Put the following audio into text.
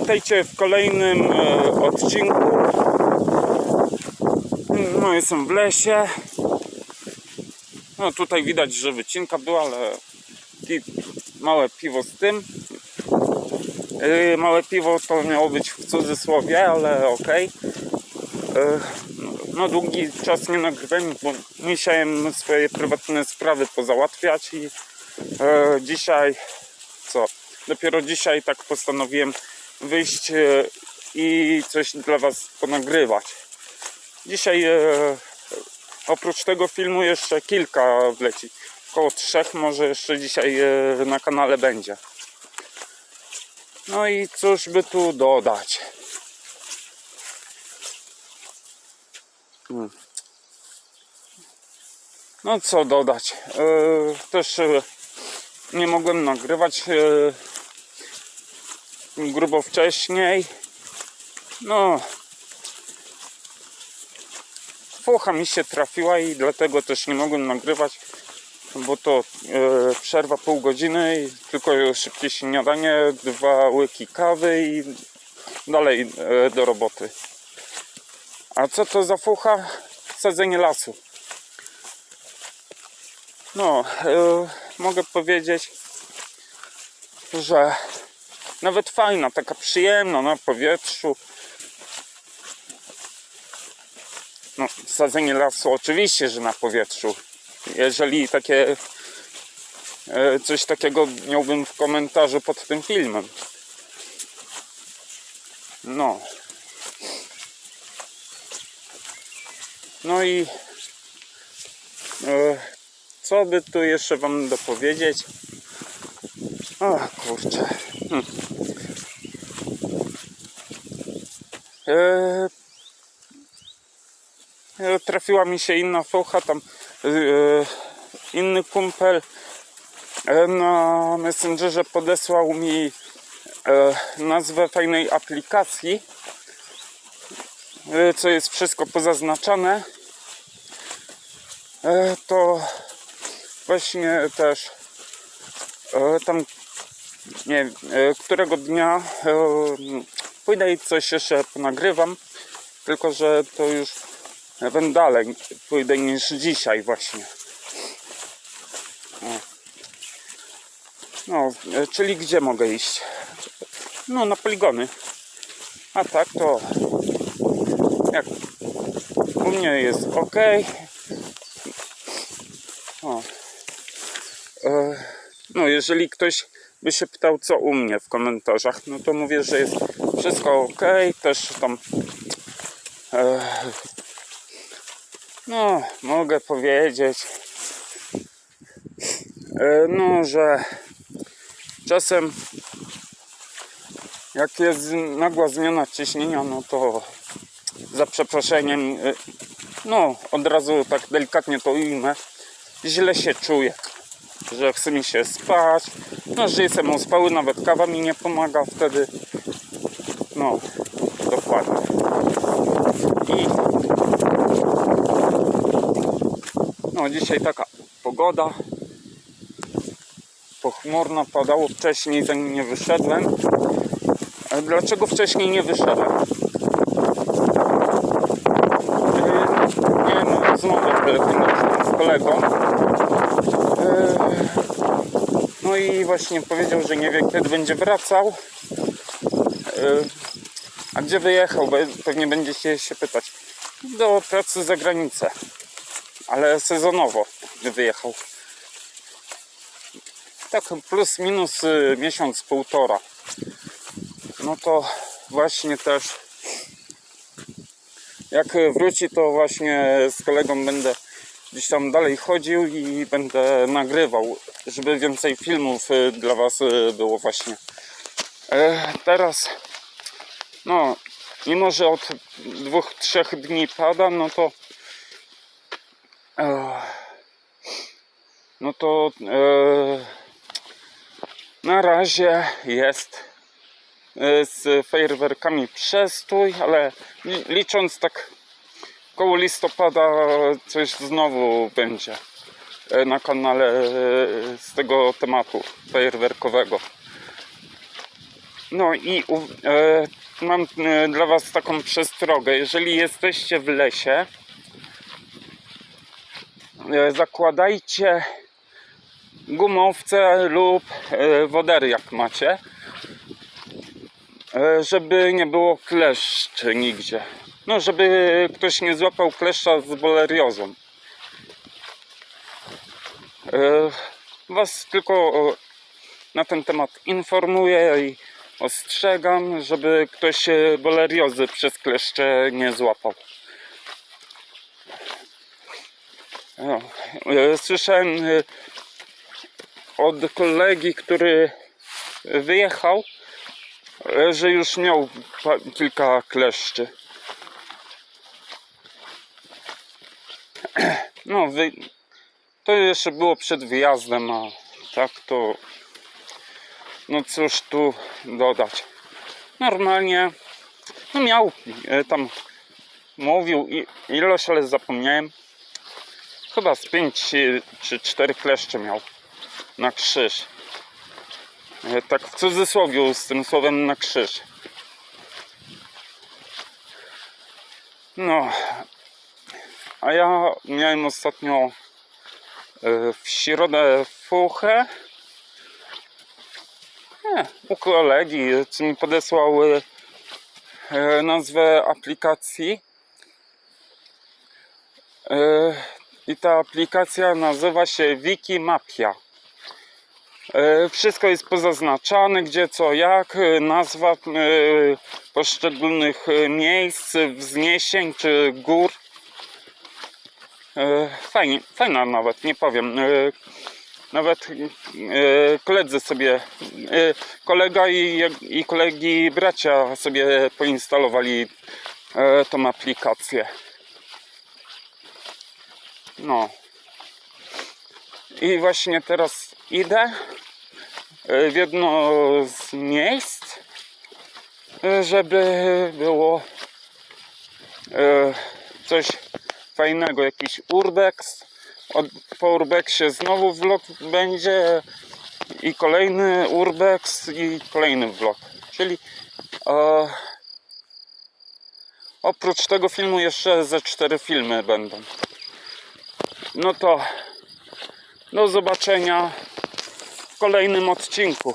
Witajcie w kolejnym e, odcinku. No, jestem w lesie. No, tutaj widać, że wycinka była, ale małe piwo z tym. E, małe piwo to miało być w cudzysłowie, ale okej. E, no, długi czas nie nagrywałem, bo musiałem swoje prywatne sprawy pozałatwiać i dzisiaj co? Dopiero dzisiaj tak postanowiłem wyjść e, i coś dla Was ponagrywać. Dzisiaj e, oprócz tego filmu jeszcze kilka wleci. Około trzech może jeszcze dzisiaj e, na kanale będzie. No i cóż by tu dodać? Hmm. No co dodać? Też nie mogłem nagrywać grubo wcześniej. No, fucha mi się trafiła i dlatego też nie mogłem nagrywać, bo to e, przerwa pół godziny i tylko szybkie śniadanie, dwa łyki kawy i dalej e, do roboty. A co to za fucha? Sadzenie lasu. No, e, mogę powiedzieć, że nawet fajna, taka przyjemna na powietrzu. No, sadzenie lasu oczywiście, że na powietrzu. Jeżeli takie e, coś takiego miałbym w komentarzu pod tym filmem. No. No i e, co by tu jeszcze wam dopowiedzieć? O kurczę. Hm. E, trafiła mi się inna fucha, tam e, inny kumpel na Messengerze podesłał mi nazwę fajnej aplikacji, co jest wszystko pozaznaczane. To właśnie też e, tam nie którego dnia pójdę i coś jeszcze ponagrywam, tylko że to już będę dalej pójdę niż dzisiaj właśnie. No, e, czyli gdzie mogę iść? No, na poligony. A tak to jak u mnie jest ok. O. E, no, jeżeli ktoś by się pytał, co u mnie w komentarzach, no to mówię, że jest wszystko ok. Też tam. E, no, mogę powiedzieć. E, no, że czasem jak jest nagła zmiana ciśnienia, no to za przeproszeniem, e, no od razu tak delikatnie to ujmę, źle się czuję że chce mi się spać, no że jestem ospały, nawet kawa mi nie pomaga wtedy. No, dokładnie. I no dzisiaj taka pogoda. Pochmurno padało wcześniej, zanim nie wyszedłem. Ale dlaczego wcześniej nie wyszedłem? Yy, Miałem rozmowę telefoniczną z kolegą. Yy, No i właśnie powiedział, że nie wie kiedy będzie wracał. Yy, A gdzie wyjechał? Bo pewnie będziecie się pytać. Do pracy za granicę. Ale sezonowo wyjechał. Tak plus minus y, miesiąc, półtora. No to właśnie też jak wróci to właśnie z kolegą będę gdzieś tam dalej chodził i będę nagrywał, żeby więcej filmów y, dla Was y, było właśnie. E, Teraz, no, mimo że od dwóch, trzech dni pada, no to e, no to e, na razie jest z fajerwerkami przestój, ale li- licząc tak koło listopada coś znowu będzie e, na kanale e, z tego tematu fajerwerkowego. No i e, mam e, dla Was taką przestrogę. Jeżeli jesteście w lesie, e, zakładajcie gumowce lub e, wodery, jak macie, e, żeby nie było kleszczy nigdzie. No, żeby ktoś nie złapał kleszcza z boleriozą. E, Was tylko na ten temat informuję i ostrzegam, żeby ktoś boleriozy przez kleszcze nie złapał. E, Słyszałem e, od kolegi, który wyjechał, że już miał kilka kleszczy. No, wy... to jeszcze było przed wyjazdem, a tak to no cóż tu dodać. Normalnie no miał e, tam mówił ilość, ale zapomniałem. Chyba z 5 czy 4 kleszcze miał na krzyż. E, Tak w cudzysłowie z tym słowem na krzyż. No, a ja miałem ostatnio e, w środę fuchę. Nie, u kolegi, co mi podesłał e, e, nazwę aplikacji. I ta aplikacja nazywa się Wikimapia. Wszystko jest pozaznaczane, gdzie co jak, nazwa poszczególnych miejsc, wzniesień czy gór. E, Fajnie, fajna nawet, nie powiem. E, Nawet e, koledzy sobie, kolega i, i kolegi bracia sobie poinstalowali tą aplikację. No. I właśnie teraz idę w jedno z miejsc, żeby było coś fajnego, jakiś urbex. Od, po urbexie znowu vlog będzie i kolejny urbex i kolejny vlog. Czyli e, oprócz tego filmu jeszcze ze cztery filmy będą. No to do zobaczenia w kolejnym odcinku.